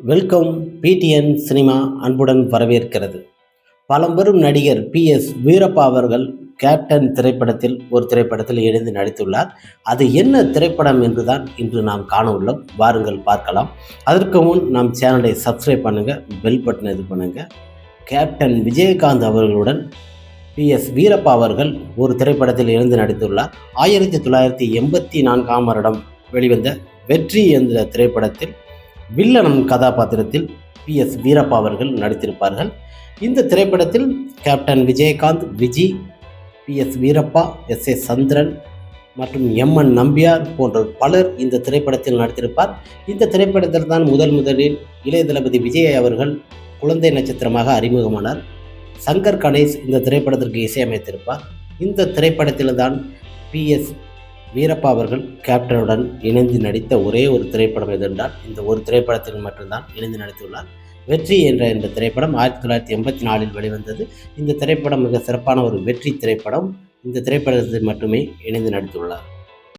Welcome PTN cinema அன்புடன் வரவேற்கிறது. பழம்பெரும் நடிகர் பி. எஸ். வீரப்பா அவர்கள் கேப்டன் திரைப்படத்தில் ஒரு திரைப்படத்தில் இணைந்து நடித்துள்ளார். அது என்ன திரைப்படம் என்றுதான் இன்று நாம் காண உள்ளோம். வாருங்கள் பார்க்கலாம். அதற்கு முன் நம் சேனலை சப்ஸ்கிரைப் பண்ணுங்கள் பெல் பட்டன் இது பண்ணுங்கள் கேப்டன் விஜயகாந்த் அவர்களுடன் பி. எஸ். வீரப்பா அவர்கள் ஒரு திரைப்படத்தில் இணைந்து நடித்துள்ளார். ஆயிரத்தி தொள்ளாயிரத்தி எண்பத்தி நான்காம் வருடம் வெளிவந்த வெற்றி என்ற திரைப்படத்தில் வில்லனம் கதாபாத்திரத்தில் பி எஸ் வீரப்பா அவர்கள் நடித்திருப்பார்கள். இந்த திரைப்படத்தில் captain Vijayakanth Viji P S Veerappa S A Chandran மற்றும் எம் என் நம்பியார் போன்ற பலர் இந்த திரைப்படத்தில் நடித்திருப்பார். இந்த திரைப்படத்தில் தான் முதல் முதலில் இளைய தளபதி விஜய் அவர்கள் குழந்தை நட்சத்திரமாக அறிமுகமானார். சங்கர் கணேஷ் இந்த திரைப்படத்திற்கு இசையமைத்திருப்பார். இந்த திரைப்படத்தில் தான் பி எஸ் வீரப்பா அவர்கள் கேப்டனுடன் இணைந்து நடித்த ஒரே ஒரு திரைப்படம் எதென்றால் இந்த ஒரு திரைப்படத்தில் மட்டும்தான் இணைந்து நடித்துள்ளார். வெற்றி என்ற இந்த திரைப்படம் ஆயிரத்தி தொள்ளாயிரத்தி எண்பத்தி நாலில் வெளிவந்தது. இந்த திரைப்படம் மிக சிறப்பான ஒரு வெற்றி திரைப்படம். இந்த திரைப்படத்தில் மட்டுமே இணைந்து நடித்துள்ளார்.